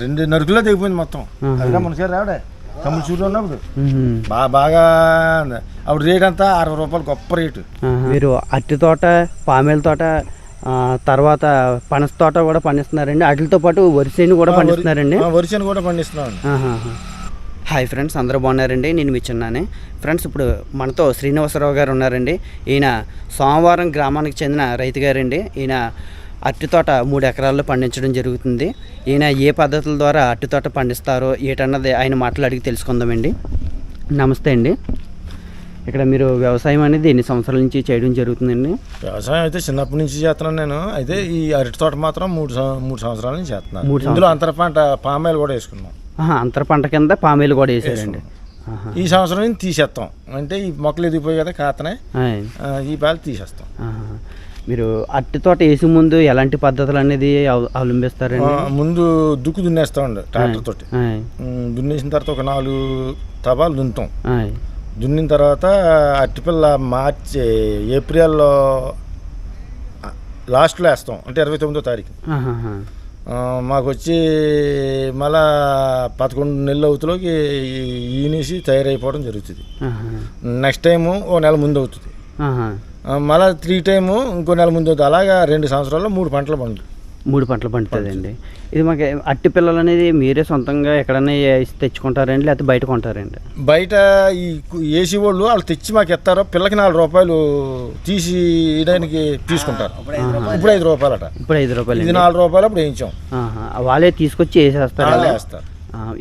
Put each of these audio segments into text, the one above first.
రెండు నరుకులో దిగిపోయింది మొత్తం. అదిగా మనసారి రావడే? తమ్ముడు చూడు ఉన్నప్పుడు. బాగా బాగా అప్పుడు రేట్ అంతా అరవై రూపాయలు గొప్ప రేటు. మీరు అరటి తోట పామేల తోట తర్వాత పనస తోట కూడా పండిస్తున్నారండి. వాటితో పాటు వరిసేని కూడా పండిస్తున్నారండి. వరిసెని కూడా పండిస్తున్నాం ఆహాహా. హాయ్ ఫ్రెండ్స్ అందరూ బాగున్నారండి? నేను మీ చిన్నానే. ఫ్రెండ్స్ ఇప్పుడు మనతో శ్రీనివాసరావు గారు ఉన్నారండి. ఈయన సోమవారం గ్రామానికి చెందిన రైతు గారండి. ఈయన అరటి తోట మూడు ఎకరాల్లో పండించడం జరుగుతుంది. ఈయన ఏ పద్ధతుల ద్వారా అరటి తోట పండిస్తారో ఏటన్నది ఆయన మాటలు అడిగి తెలుసుకుందామండి. నమస్తే అండి. ఇక్కడ మీరు వ్యవసాయం అనేది ఎన్ని సంవత్సరాల నుంచి చేయడం జరుగుతుందండి? వ్యవసాయం అయితే చిన్నప్పటి నుంచి చేస్తున్నాను నేను. అయితే ఈ అరటి తోట మాత్రం మూడు మూడు సంవత్సరాల నుంచి చేస్తున్నాను. మూడు ఇందులో అంతర పంట పామాయిలు కూడా వేసుకున్నాం. అంతర పంట కింద పామేలు కూడా వేసారండి. ఈ సంవత్సరం తీసేస్తాం అంటే ఈ మొక్కలు ఎదిగిపోయి కదా కాతనే. ఈ పాలు తీసేస్తాం. మీరు అరటి తోట వేసే ముందు ఎలాంటి పద్ధతులు అనేది అవ- అవలంబిస్తారండి? ఆ, ముందు దుక్కు దున్నేస్తా ఉండే ట్రాక్టర్ తోటి. దున్నేసిన తర్వాత ఒక నాలుగు తబాలు దున్నుతాం. దున్నిన తర్వాత అట్టిపిల్ల మార్చి ఏప్రిల్లో లాస్ట్లో వేస్తాం. అంటే ఇరవై తొమ్మిదో తారీఖు. మాకు వచ్చి మళ్ళా పదకొండు నెలల అవుతులోకి ఈనేసి తయారైపోవడం జరుగుతుంది. నెక్స్ట్ టైము ఓ నెల ముందు అవుతుంది మళ్ళా త్రీ టైము ఇంకో నెల ముందు అవుతుంది. అలాగా రెండు సంవత్సరాల్లో మూడు పంటలు పండు. మూడు పంటలు పండుతుందండి ఇది మాకు అట్టి పిల్లలు అనేది మీరే సొంతంగా ఎక్కడన్నా వేసి తెచ్చుకుంటారండి లేకపోతే బయట కొంటారండి? బయట ఈ ఏసీ వాళ్ళు వాళ్ళు తెచ్చి మాకు ఇస్తారు పిల్లకి నాలుగు రూపాయలు తీసి ఇయడానికి తీసుకుంటారు. ఇప్పుడు ఐదు రూపాయలట. ఇప్పుడు ఐదు రూపాయలు ఇది నాలుగు రూపాయలు అప్పుడు వేయించాం. వాళ్ళే తీసుకొచ్చి వేసేస్తారు వాళ్ళే వేస్తారు.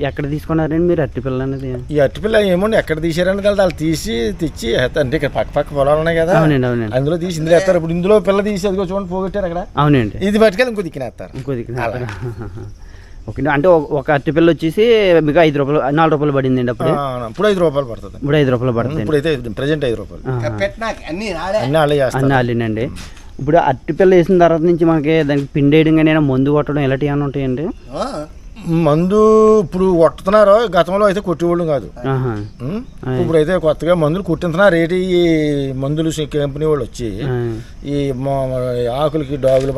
ఎక్కడ తీసుకున్నారండి మీరు అట్టి పిల్లలు అనేది? ఈ అట్టిపిల్ల ఏమోండి ఎక్కడ తీసారని కదా వాళ్ళు తీసి తెచ్చి వేస్తారు. అంటే ఇక్కడ పక్క పక్క పొలాలు ఉన్నాయి కదా. అవునండి అవునండి. అందులో తీసి ఇందులో వేస్తారు. ఇప్పుడు ఇందులో పిల్ల తీసి అదిగో చూడండి పోగొట్టారు అక్కడ. అవునండి. ఇది పట్టుకెళ్ళి ఇంకో దిక్కునేస్తారు ఇంకో దిక్కు ఓకే అంటే ఒక- ఒక అట్టి పిల్ల వచ్చేసి మీకు ఐదు రూపాయలు నాలుగు రూపాయలు పడిందండి అప్పుడు? ఇప్పుడు ఐదు రూపాయలు పడుతుంది. ఇప్పుడు ఐదు రూపాయలు పడుతుంది. ఇప్పుడైతే ప్రజెంట్ ఐదు రూపాయలు. అన్ని అల్లినండి ఇప్పుడు అరటిపిల్ల వేసిన తర్వాత నుంచి మనకి దానికి పిండి వేయడం కానీ ఏమైనా మందు కొట్టడం ఇలాంటివి ఏమైనా ఉంటాయండి? మందు ఇప్పుడు కొట్టుతున్నారు గతంలో అయితే కొట్టేవాళ్ళు కాదు ఆహా. ఉం? ఇప్పుడైతే కొత్తగా మందులు కుట్టింటున్నారు రేటు ఈ మందులు సి- కంపెనీ వాళ్ళు వచ్చి. ఈ మా- ఆకులకి డాగులు.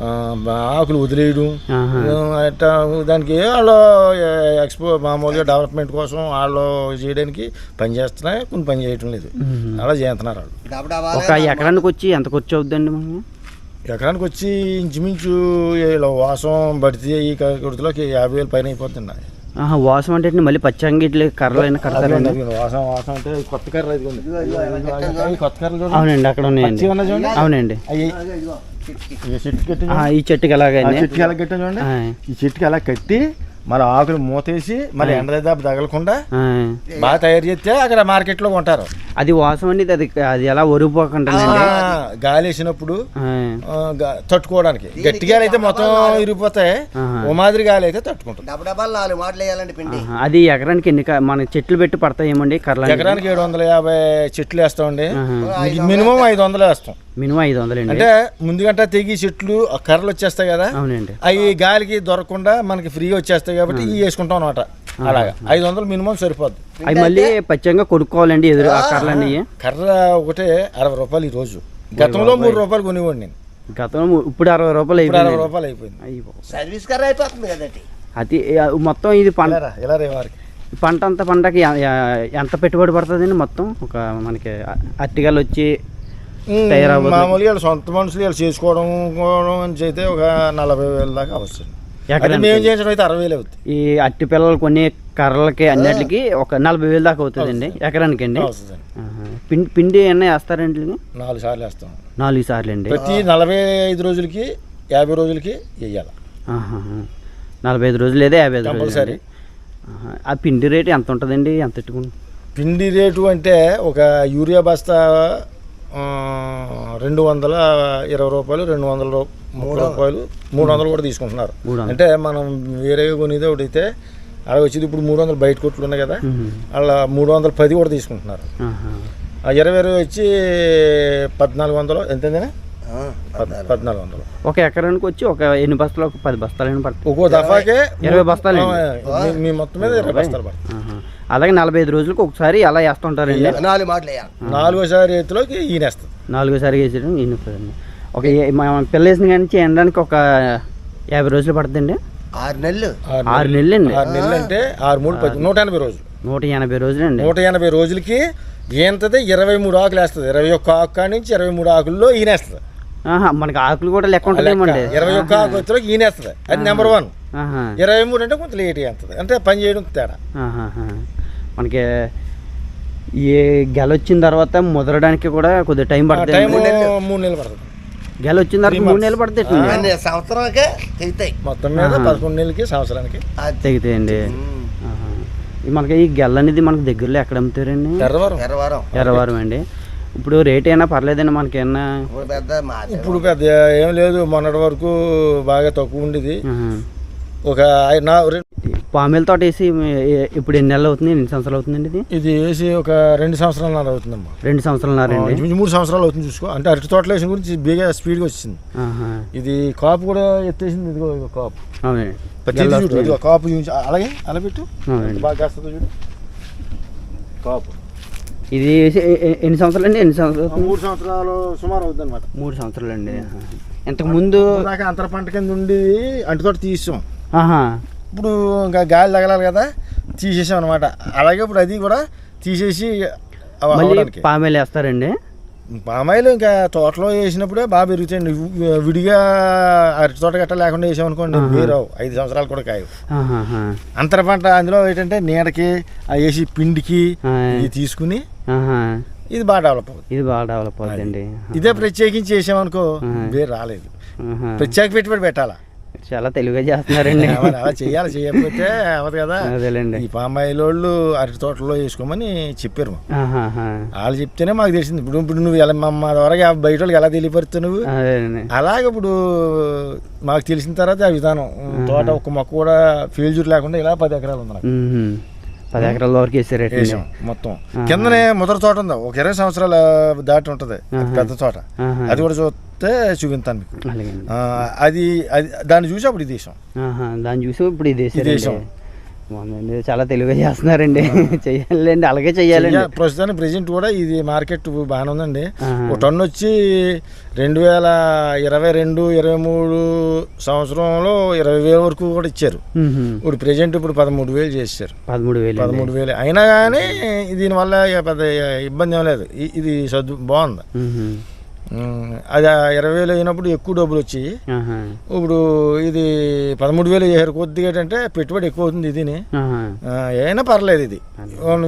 ఆ, ఆకులు వదిలేయడం. అట్లా దానికి వాళ్ళు ఎక్స్పో మామూలుగా డెవలప్మెంట్ కోసం వాళ్ళు చేయడానికి పని చేస్తున్నాయి కొన్ని పని చేయటం లేదు. అలా చేస్తున్నారు వాళ్ళు ఒక ఎకరానికి వచ్చి ఎంత ఖర్చు అవుద్దండి మనకి ఎకరానికి వచ్చి ఇంచుమించు ఇలా వాసం పడితే ఈ కుర్తిలోకి యాభై వేలు పైన అయిపోతున్నాయి. ఆహా, వాసం అంటే? మళ్ళీ పచ్చంగిట్లు కర్రలు అయినా కడతారండి వాసం వాసం అంటే కొత్త కర్ర కొత్త కర్రలు అవునండి అక్కడ ఉన్నాయండి. పచ్చిగా అవునండి. ఈ చెట్టు కట్టి ఆ, ఈ చెట్టుకి చెట్టుకి ఎలా కట్టాం చూడండి. ఈ చెట్టుకి ఎలా కట్టి మళ్ళీ ఆకులు మూతేసి మళ్ళీ ఎండ దెబ్బ తగలకుండా ఆ. బాగా తయారు చేస్తే అక్కడ మార్కెట్లో కొంటారు. అది వాసం అనేది అది అది ఎలా ఒరిగిపోకుంటుందండి? ఆ, గాలి వేసినప్పుడు తట్టుకోవడానికి. గట్టిగా అయితే మొత్తం ఇరిగిపోతాయి. ఓ మాదిరి గాలి అయితే తట్టుకుంటుంది. డబ్బడబ్బాలు నాలుగు మాటలు వేయాలండి పిండి. అది ఎకరానికి ఎన్ని మన చెట్లు పెట్టి పడతాయేమండి కర్రలు? అనేవి? ఎకరానికి ఏడు వందల యాభై చెట్లు వేస్తామండి. మినిమం ఐదు వందలు వేస్తాం. మినిమం ఐదు వందలండి. అంటే ముందుగంట తెగి చెట్లు కర్రలు వచ్చేస్తాయి కదా? అవునండి. అవి గాలికి దొరకకుండా మనకి ఫ్రీగా వచ్చేస్తాయి కాబట్టి ఇవి వేసుకుంటాం అనమాట అలాగా. ఐదు వందలు మినిమం సరిపోద్ది. అవి మళ్ళీ పచ్చంగా కొనుక్కోవాలండి ఎదురు ఆ కర్రలన్నీ. కర్ర ఒకటే అరవై రూపాయలు ఈ రోజు గతంలో మూడు రూపాయలు కొనివ్వండి నేను. గతంలో ఇప్పుడు అరవై రూపాయలు ఇప్పుడు అరవై అయిపోయింది రూపాయలు అయిపోయింది. అయ్యో. సర్వీస్ కర్ర అయిపోతుంది కదండి. అది మొత్తం ఇది పంట ఇలా రా, వారికి? పంట అంత పంటకి ఎంత పెట్టుబడి పడుతుందండి మొత్తం? ఒక మనకి అ- అరటికాయలు వచ్చి. మామూలుగా సొంత మనుషులు వీళ్ళు చేసుకోవడం కోవడం అని చేస్తే ఒక నలభై వేల దాకా అవసరం. మేము చేయించడం అయితే అరవై వేలు అవుతుంది. ఈ అట్టి పిల్లలు కొన్ని కర్రలకి అన్నిటికి ఒక నలభై వేలు దాకా అవుతుందండి ఎకరానికి అండి పిండి పిండి అన్నీ వేస్తారండి? నాలుగు సార్లు వేస్తాం. నాలుగు సార్లు అండి ప్రతి నలభై ఐదు రోజులకి యాభై రోజులకి వేయాలి. నలభై ఐదు రోజులు లేదా యాభై ఐదు కంపల్సరీ. ఆ పిండి రేటు ఎంత ఉంటుందండి? ఎంత పెట్టుకుని పిండి రేటు అంటే ఒక యూరియా బస్తా రెండు వందల ఇరవై రూపాయలు రెండు వందల రూ- ముప్పై రూపాయలు మూడు వందలు కూడా తీసుకుంటున్నారు. అంటే మనం వేరేగా కొనేది ఒకటి అయితే అలా వచ్చేది ఇప్పుడు మూడు వందలు బయట కొట్లు ఉన్నాయి కదా. అలా మూడు వందల పది కూడా తీసుకుంటున్నారు. ఇరవై ఇరవై వచ్చి పద్నాలుగు వందలు ఎంతైందేనా పద్- పద్నాలుగు. వందలు. ఒక ఎకరానికి వచ్చి ఒక ఎన్ని బస్తాలు ఒక పది బస్తాలు పడుతుంది. ఒక్కో దఫాకే ఇరవై బస్తాలు ఆ, మీ- మీ మొత్తం మీద ఇరవై బస్తాలు పడతాయి ఆహా. అలాగే నలభై ఐదు రోజులకు ఒకసారి అలా వేస్తుంటారండి? నాలుగు మాటలు నాలుగోసారి ఎత్తులోకి ఈనేస్తుంది. నాలుగోసారి వేసేయడం ఈయన ఒక పిల్ల వేసిన కానీ చేయడానికి ఒక యాభై రోజులు పడుతుందండి. ఆరు నెలలు. ఆరు నెలలు. అండి ఆరు నెలలు అంటే ఆరు మూడు పది నూట ఎనభై రోజులు. నూట ఎనభై రోజులు అండి నూట ఎనభై రోజులకి ఈంతది ఇరవై మూడు ఆకులు వేస్తుంది. ఇరవై ఒక్క ఆకు నుంచి ఇరవై మూడు ఆకుల్లో ఈనేస్తుంది. మనకి ఆకులు కూడా లెక్క ఉంటుందేమండి ఇరవై ఒక్క ఆకు వచ్చేలో ఈనేస్తుంది అది నెంబర్ వన్ ఇరవై మూడు అంటే కొంచెం లేట్ వేస్తుంది. అంటే పని చేయడం తేడా. మనకి ఏ గెల వచ్చిన తర్వాత ముదరడానికి కూడా కొద్దిగా టైం పడుతుంది. టైం మూడు నెలలు పడుతుంది. గెల వచ్చిన తర్వాత మూడు నెలలు పడుతుంది సంవత్సరానికే తెగుతాయి. మొత్తం మీద పదకొండు నెలలకి సంవత్సరానికి. అది. తెగుతాయండి. ఈ మనకి ఈ గెల అనేది మనకి దగ్గరలో ఎక్కడ అమ్ముతారండి? ఎర్రవరం. ఎర్రవారం. ఎర్రవారం అండి. ఇప్పుడు రేట్ అయినా పర్లేదండి మనకి ఏమన్నా ఇప్పుడు పెద్ద మాది ఇప్పుడు పెద్ద ఏం లేదు మొన్నటి వరకు బాగా తక్కువ ఉండేది. ఒక నా పామేల తోట వేసి ఇప్పుడు ఎన్ని నెలలు అవుతుంది? ఎన్ని సంవత్సరాలు అవుతుందండి ఇది? ఇది వేసి ఒక రెండు సంవత్సరాల నాడు అవుతుందమ్మా. రెండు సంవత్సరాలండి ఇంచుమించు మూడు సంవత్సరాలు అవుతుంది చూసుకో. అంటే అరటి తోటలు వేసిన గురించి బేగా స్పీడ్గా వచ్చింది. ఆహా. ఇది కాపు కూడా ఎత్తేసింది ఇదిగో ఇదిగో కాపు. కాపు చూపించు. అలాగే అలా పెట్టు. బాగా చూడు. కాపు. ఇది వేసి ఎన్ని సంవత్సరాలు అండి ఎన్ని సంవత్సరాలు? మూడు సంవత్సరాలు సుమారు అవుతుంది అనమాట మూడు సంవత్సరాలు అండి ఇంతకు ముందు దాకా అంతర పంట కింద ఉండి అంటుతోట తీసాం. ఆహా. ఇప్పుడు ఇంకా గాలి తగలాలి కదా తీసేసాం అనమాట అలాగే ఇప్పుడు అది కూడా తీసేసి పామేలు వేస్తారండి? పామాయిలు ఇంకా తోటలో వేసినప్పుడే బాగా పెరుగుతాయండి. విడిగా అరటి తోట గట్ట లేకుండా వేసామనుకోండి వేరావు. ఐదు సంవత్సరాలు కూడా కాయవు. అంతర పంట అందులో ఏంటంటే నీడకి వేసి పిండికి తీసుకుని. ఇది బాగా డెవలప్ అవుతుంది. ఇది బాగా డెవలప్ అవుతుందండి. ఇదే ప్రత్యేకించి చేసామనుకో వేరు రాలేదు. ప్రత్యేక పెట్టుబడి పెట్టాలా? చాలా తెలివిగా చేస్తున్నారండి. అలా చేయాలి చేయకపోతే అవ్వదు కదా. అదేలేండి. ఈ పామాయిల్ వాళ్ళు అరటి తోటలో వేసుకోమని చెప్పారు. వాళ్ళు చెప్తేనే మాకు తెలిసింది. ఇప్పుడు ఇప్పుడు నువ్వు ఎలా మా ద్వారా బయట వాళ్ళకి ఎలా తెలియపరుస్తావు నువ్వు? అలాగే ఇప్పుడు మాకు తెలిసిన తర్వాత ఆ విధానం. తోట ఒక మొక్క కూడా ఫీల్జూర్ లేకుండా ఇలా పది ఎకరాలు ఉంది నాకు. మ్మ్. పది ఎకరాల వరకు వేసారటండి వేసాం మొత్తం. కిందనే ముదర తోట ఉంది. ఒక ఇరవై సంవత్సరాల దాటి ఉంటుంది. పెద్ద తోట. అది కూడా చూస్తే చూపిస్తాను మీకు. అది అది దాన్ని చూసి అప్పుడు ఇది వేసాం. ఆహా. దాన్ని చూసి ఇప్పుడు ఇది. వేసారండి బాగుందండి చాలా తెలివిగా చేస్తున్నారండి. చెయ్యాలండి. అలాగే చెయ్యాలండి. చెయ్య- ప్రస్తుతానికి ప్రెజెంట్ కూడా ఇది మార్కెట్ బాగానే ఉందండి. ఒక టన్ను వచ్చి రెండు వేల ఇరవై రెండు ఇరవై మూడు సంవత్సరంలో ఇరవై వేల వరకు కూడా ఇచ్చారు. ఇప్పుడు ప్రెజెంట్ ఇప్పుడు పదమూడు వేలు చేశారు పదమూడు వేలు పదమూడు వేలు. అయినా కానీ దీనివల్ల పెద్ద ఇబ్బంది ఏం లేదు. ఇది సర్దు బాగుంది. అది ఆ ఇరవై వేలు అయినప్పుడు ఎక్కువ డబ్బులు వచ్చాయి. ఇప్పుడు ఇది పదమూడు వేలు చేశారు కొద్దిగా ఏంటంటే పెట్టుబడి ఎక్కువ అవుతుంది ఇదిని. అయినా పర్లేదు ఇది.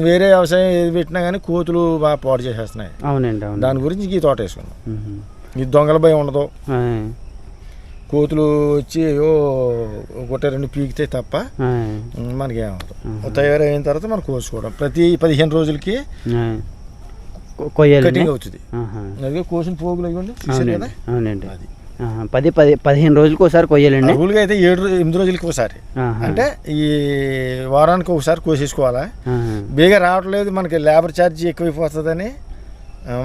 వేరే వ్యవసాయం ఏది పెట్టినా కానీ కోతులు బాగా పాడు చేసేస్తున్నాయి. అవునండి అవును దాని గురించి ఈ తోట వేసుకున్నాం. ఈ దొంగల భయం ఉండదు. కోతులు వచ్చి అయ్యో ఒకటి రెండు పీకితే తప్ప ఆయ్. ఉమ్, మనకి ఏమవుతుంది తయారైన తర్వాత మనం కోసుకోవడం. ప్రతి పదిహేను రోజులకి కటింగ్ అవుతుంది. కోసిన పోగులు ఇవ్వండి అవునండి అది. పది పది పదిహేను రోజులకు ఒకసారి కొయ్యాలండి? అరుగులుగా అయితే ఏడు ఎనిమిది రోజులకి ఒకసారి. అంటే ఈ వారానికి ఒకసారి కోసేసుకోవాలా. బేగా రావట్లేదు మనకి లేబర్ ఛార్జ్ ఎక్కువైపోతుందని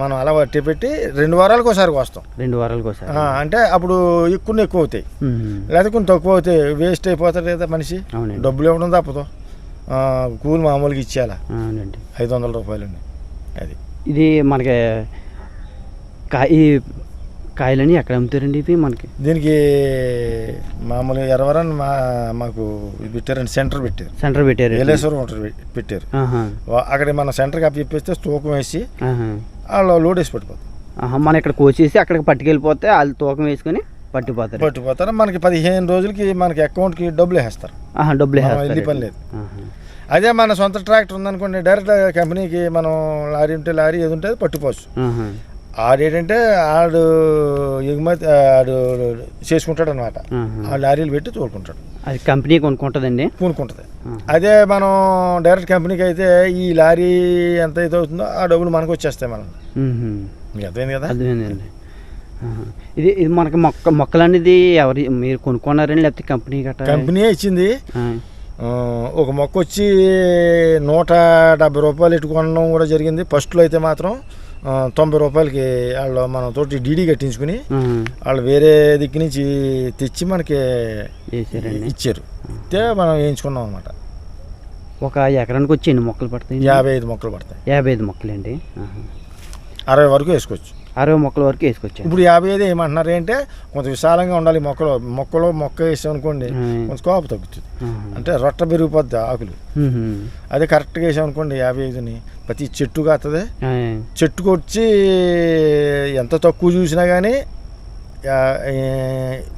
మనం అలా వట్టి పెట్టి రెండు వారాలకు ఒకసారి కోస్తాం. రెండు వారాలకు ఒకసారి. అంటే అప్పుడు ఎక్కువ ఎక్కువ అవుతాయి. లేదా కొంచెం తక్కువ అవుతాయి. వేస్ట్ అయిపోతాడు కదా మనిషి. డబ్బులు ఇవ్వడం తప్పదు. కూలి మామూలుగా ఇచ్చేయాలా? ఐదు వందల రూపాయలు అది. ఇది మనకి కాయ ఈ కాయలని ఎక్కడ అమ్ముతారండి ఇవి మనకి? దీనికి మామూలుగా ఎరవరని మా మాకు ఇది పెట్టారండి సెంటర్ పెట్టారు. సెంటర్ పెట్టారు. ఏలేశ్వరం ఒకటి పెట్టారు. అక్కడ మన సెంటర్కి అప్పు చెప్పేస్తే తూకం వేసి. వాళ్ళు లోడ్ వేసి పట్టిపోతారు. మనం ఇక్కడ కోసేసి అక్కడికి పట్టుకెళ్ళిపోతే వాళ్ళు తూకం వేసుకొని పట్టిపోతారు. పట్టిపోతారు. మనకి పదిహేను రోజులకి మనకి అకౌంట్కి డబ్బులు వేస్తారు డబ్బులు వేస్తారు పని లేదు. అదే మన సొంత ట్రాక్టర్ ఉందనుకోండి డైరెక్ట్ కంపెనీకి మనం లారీ ఉంటే లారీ ఏది ఉంటే పట్టుకోవచ్చు. ఆడేంటంటే ఆడు ఎగుమతి ఆడు చేసుకుంటాడు అనమాట. ఆ లారీలు పెట్టి తోలుకుంటాడు. అది కంపెనీ కొనుక్కుంటుందండి? ఆహా. అదే మనం డైరెక్ట్ కంపెనీకి అయితే ఈ లారీ ఎంత అయితే అవుతుందో ఆ డబ్బులు మనకు వచ్చేస్తాయి మనం. మీకు అర్థమైంది కదా? అర్థమైందండి. ఇది ఇది మనకి మొక్క మొక్కలు అనేది ఎవరి మీరు కొనుక్కున్నారండి లేకపోతే కంపెనీ గట్రా? కంపెనీ ఇచ్చింది. ఒక మొక్క వచ్చి నూట డెబ్బై రూపాయలు ఎట్టుకోవడం కూడా జరిగింది. ఫస్ట్లో అయితే మాత్రం తొంభై రూపాయలకి వాళ్ళు మనం తోటి డీడీ కట్టించుకుని. వాళ్ళు వేరే దిక్కు నుంచి తెచ్చి మనకి ఇచ్చారు. ఇస్తే మనం వేయించుకున్నాం అనమాట ఒక ఎకరానికి వచ్చి ఎన్ని మొక్కలు పడతాయి. యాభై ఐదు మొక్కలు పడతాయి. యాభై ఐదు మొక్కలండి. ఆహా. అరవై వరకు వేసుకోవచ్చు. అరవై మొక్కల వరకు వేసుకొచ్చాను. ఇప్పుడు యాభై ఐదు ఏమంటున్నారు ఏంటంటే కొంత విశాలంగా ఉండాలి మొక్కలు. మొక్కలో మొక్క వేసాం అనుకోండి. కొంచెం కోపం తగ్గుతుంది. అంటే రొట్ట పెరిగిపోద్ది ఆకులు. అదే కరెక్ట్గా వేసాం అనుకోండి యాభై ఐదుని ప్రతి చెట్టు కాస్తుంది చెట్టుకు వచ్చి ఎంత తక్కువ చూసినా కానీ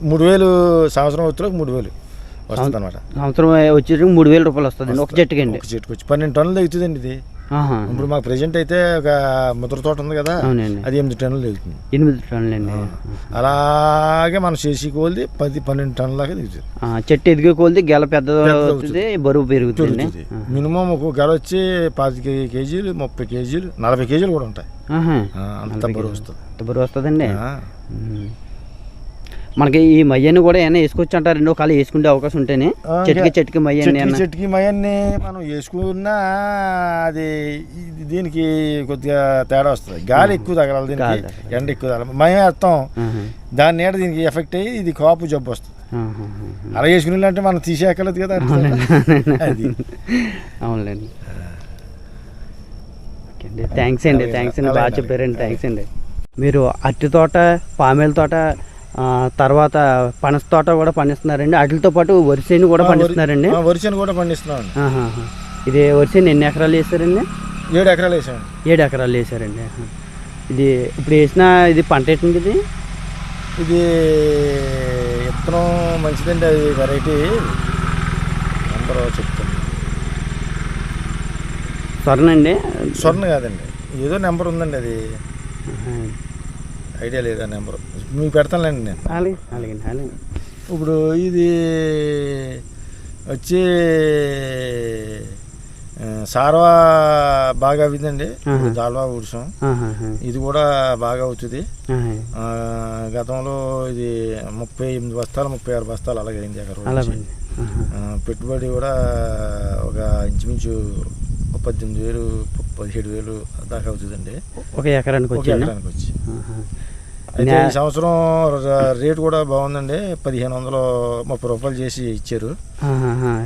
మూడు వేలు సంవత్సరం వచ్చేలోకి మూడు వేలు వస్తుంది అనమాట సంవత్సరం వచ్చేసరికి మూడు వేల రూపాయలు వస్తుంది ఒక చెట్టుకి అండి. ఒక చెట్టుకు వచ్చి పన్నెండు టన్నులు దిగుతుందండి ఇది. ఇప్పుడు మాకు ప్రజెంట్ అయితే ఒక ముద్ర తోట ఉంది కదా అది ఎనిమిది టన్నులు దిగుతుంది ఎనిమిది టన్నులండి. అలాగే మనం చేసి కోల్ది పది పన్నెండు టన్నుల దాకా దిగుతుంది. చెట్టు ఎదిగే కొలిది గెల పెద్ద బరువు పెరుగుతుంది. మినిమం ఒక గల వచ్చి పాతిక కేజీలు ముప్పై కేజీలు నలభై కేజీలు కూడా ఉంటాయి. అంత బరువు. వస్తుంది. అంత బరువు వస్తుందండి. మనకి ఈ మయ్యని కూడా ఏమైనా వేసుకోవచ్చు అంటారు రెండో కాలు వేసుకునే అవకాశం ఉంటేనే. చెట్టుకి చెట్టుకి మయ్యని చెట్టుకి మయాన్ని మనం వేసుకున్నా అది దీనికి కొద్దిగా తేడా వస్తుంది. గాలి ఎక్కువ తగలాలి గాలి దీనికి. ఎండ ఎక్కువ తగలాలి. మయం వేస్తాం. దాని నీడ దీనికి ఎఫెక్ట్ అయ్యి ఇది కాపు జబ్బు వస్తుంది. అలా వేసుకుని అంటే మనం తీసేయక్కర్లేదు కదా అది. అవునులేండి. థ్యాంక్స్ అండి. థ్యాంక్స్ అండి. బాగా. చెప్పారండి. థ్యాంక్స్ అండి. మీరు అరటి తోట పామేల తోట తర్వాత పనస తోట కూడా పండిస్తున్నారండి. వాటితో పాటు వరిసేని కూడా పండిస్తున్నారండి. వరిసేను కూడా పండిస్తున్నాం. ఇది వరిసేని ఎన్ని ఎకరాలు వేసారండి? ఏడు ఎకరాలు వేసాం ఏడు ఎకరాలు వేసారండి. ఇది ఇప్పుడు వేసిన ఇది పంట ఏంటండి ఇది? ఇది విత్తనం మంచిదండి అది వెరైటీ నెంబర్ చెప్తాను స్వర్ణండి? స్వర్ణ కాదండి. ఏదో నెంబర్ ఉందండి అది. ఐడియా లేదా నెంబర్? మీకు పెడతానులేండి నేను. అలాగే అలాగే అలాగే ఇప్పుడు ఇది వచ్చి సార్వా బాగా ఆహా. దాల్వా ఉడిసాం. ఇది కూడా బాగా అవుతుంది. గతంలో ఇది ముప్పై ఎనిమిది బస్తాలు ముప్పై ఆరు బస్తాలు అలాగే అయింది అక్కడ పెట్టుబడి కూడా ఒక ఇంచుమించు పద్దెనిమిది వేలు పదిహేడు వేలు దాకా అవుతుందండి. ఒక ఎకరానికి ఒక వచ్చాను ఎకరానికి వచ్చి అయితే ఈ సంవత్సరం రేటు కూడా బాగుందండి. పదిహేను వందలు ముప్పై రూపాయలు చేసి ఇచ్చారు.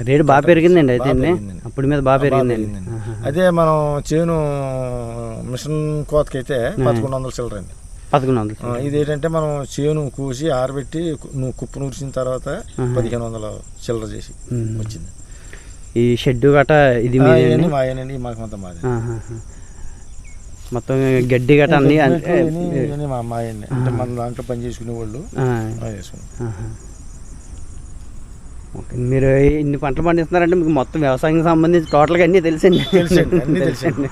రేటు బాగా పెరిగిందండి అయితే. అప్పుడు మీద బాగా పెరిగిందండి. అదే మనం చేను మిషన్ కోతకైతే పదకొండు వందలు చిల్లర అండి పదకొండు వందలు ఆ, ఇదేంటంటే మనం చేను కూసి ఆరబెట్టి కుప్పు నూర్చిన తర్వాత. పదిహేను వందల చిల్లర చేసి. వచ్చింది. ఈ షెడ్ గట ఇది మాకు అంతా మాది. మొత్తం గడ్డి గట అన్ని మా అమ్మాయండి అంటే మన దాంట్లో పని చేసుకునే వాళ్ళు మీరు ఇన్ని పంటలు పండిస్తున్నారంటే మీకు మొత్తం వ్యవసాయం సంబంధించి టోటల్గా అన్నీ తెలుసండి. తెలుసండి అన్నీ తెలుసండి.